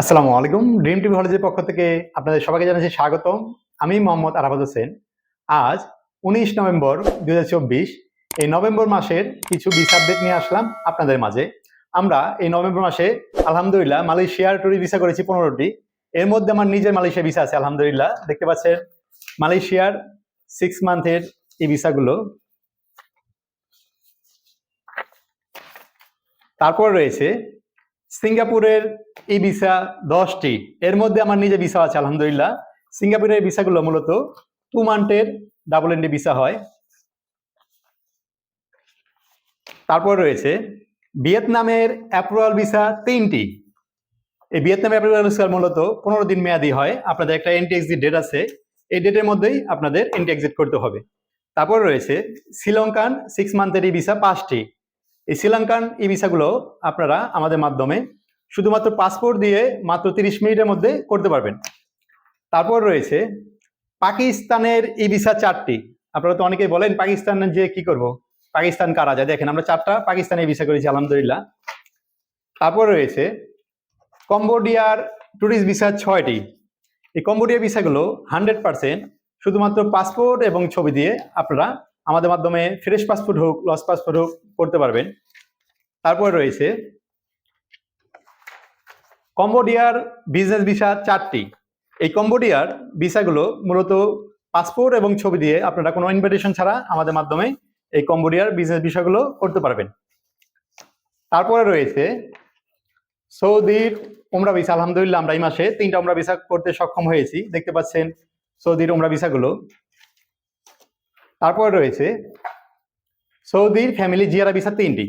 আসসালামু আলাইকুম। Dream TV হলিজের পক্ষ থেকে আপনাদের সবাইকে জানাচ্ছি স্বাগতম। আমি মোহাম্মদ আরাফাত হোসেন। আজ উনিশ নভেম্বর দু হাজার চব্বিশ, এই নভেম্বর মাসের কিছু ভিসা আপডেট নিয়ে আসলাম আপনাদের মাঝে। আমরা এই নভেম্বর মাসে আলহামদুলিল্লাহ মালয়েশিয়ার টুরি ভিসা করেছি পনেরোটি। এর মধ্যে আমার নিজের মালয়েশিয়া ভিসা আছে, আলহামদুলিল্লাহ। দেখতে পাচ্ছেন, মালয়েশিয়ার সিক্স মান্থের এই ভিসাগুলো তারপর রয়েছে সিঙ্গাপুরের এই ভিসা দশটি। এর মধ্যে আমার নিজে ভিসা আছে, আলহামদুলিল্লাহ। সিঙ্গাপুরের ভিসাগুলো মূলত টু মান্থের ডাবল এন্ডি ভিসা হয়। তারপর রয়েছে ভিয়েতনামের অ্যাপ্রুভাল ভিসা তিনটি। এই ভিয়েতনামের অ্যাপ্রুভাল ভিসা মূলত পনেরো দিন মেয়াদি হয়। আপনাদের একটা এন্টি এক্সিট ডেট আছে। এই ডেটের মধ্যেই আপনাদের এন্টি এক্সিট করতে হবে। তারপর রয়েছে শ্রীলঙ্কান সিক্স মান্থের ই ভিসা পাঁচটি। এই শ্রীলঙ্কান ই ভিসাগুলো আপনারা আমাদের মাধ্যমে শুধুমাত্র পাসপোর্ট দিয়ে মাত্র তিরিশ মিনিটের মধ্যে করতে পারবেন। তারপর রয়েছে পাকিস্তানের ই ভিসা চারটি। আপনারা তো অনেকেই বলেন পাকিস্তানের যে কি করব? পাকিস্তান কারা যায়? দেখেন, আমরা চারটা পাকিস্তানে ভিসা করেছি, আলহামদুলিল্লাহ। তারপর রয়েছে কম্বোডিয়ার ট্যুরিস্ট ভিসা ছয়টি। এই কম্বোডিয়া ভিসাগুলো হান্ড্রেড পার্সেন্ট শুধুমাত্র পাসপোর্ট এবং ছবি দিয়ে আপনারা আমাদের মাধ্যমে ফ্রেশ পাসপোর্ট হোক লস পাসপোর্ট হোক, করতে পারবেন। তারপর রয়েছে কম্বোডিয়ার বিজনেস ভিসা চারটি। এই কম্বোডিয়ার ভিসাগুলো মূলত পাসপোর্ট এবং ছবি দিয়ে আপনারা কোনো ইনভিটেশন ছাড়া আমাদের মাধ্যমে এই কম্বোডিয়ার বিজনেস ভিসাগুলো করতে পারবেন। তারপরে রয়েছে সৌদির উমরা ভিসা। আলহামদুলিল্লাহ, আমরা এই মাসে তিনটা উমরা ভিসা করতে সক্ষম হয়েছি। দেখতে পাচ্ছেন সৌদির উমরা ভিসাগুলো। তারপরে রয়েছে সৌদির ফ্যামিলি জিয়ারা ভিসা তিনটি।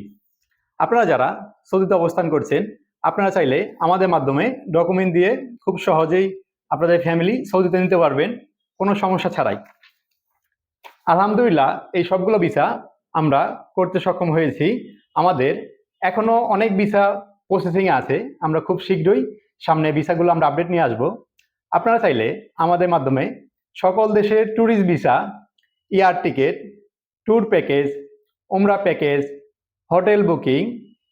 আপনারা যারা সৌদিতে অবস্থান করছেন আপনারা চাইলে আমাদের মাধ্যমে ডকুমেন্ট দিয়ে খুব সহজেই আপনাদের ফ্যামিলি সৌদিতে নিতে পারবেন, কোনো সমস্যা ছাড়াই। আলহামদুলিল্লাহ, এই সবগুলো ভিসা আমরা করতে সক্ষম হয়েছি। আমাদের এখনও অনেক ভিসা প্রসেসিং আছে, আমরা খুব শীঘ্রই সামনে ভিসাগুলো আমরা আপডেট নিয়ে আসব। আপনারা চাইলে আমাদের মাধ্যমে সকল দেশের tourist visa air ticket tour package ওমরা প্যাকেজ হোটেল বুকিং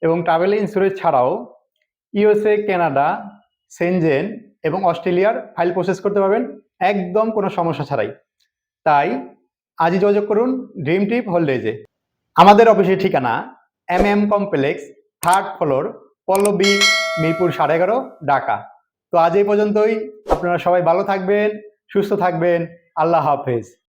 এবং ট্রাভেল ইন্স্যুরেন্স ছাড়াও ইউএসএ, কানাডা, সেনজেন এবং অস্ট্রেলিয়ার ফাইল প্রসেস করতে পারবেন। একদম কোনো সমস্যা ছাড়াই। তাই আজই যোগাযোগ করুন ড্রিম ট্রিপ হোল্ডেজে আমাদের অফিসের ঠিকানা M M complex third floor Pallabi Mirpur সাড়ে এগারো, ঢাকা। তো আজ এই পর্যন্তই। আপনারা সবাই ভালো থাকবেন, সুস্থ থাকবেন। আল্লাহ হাফেজ।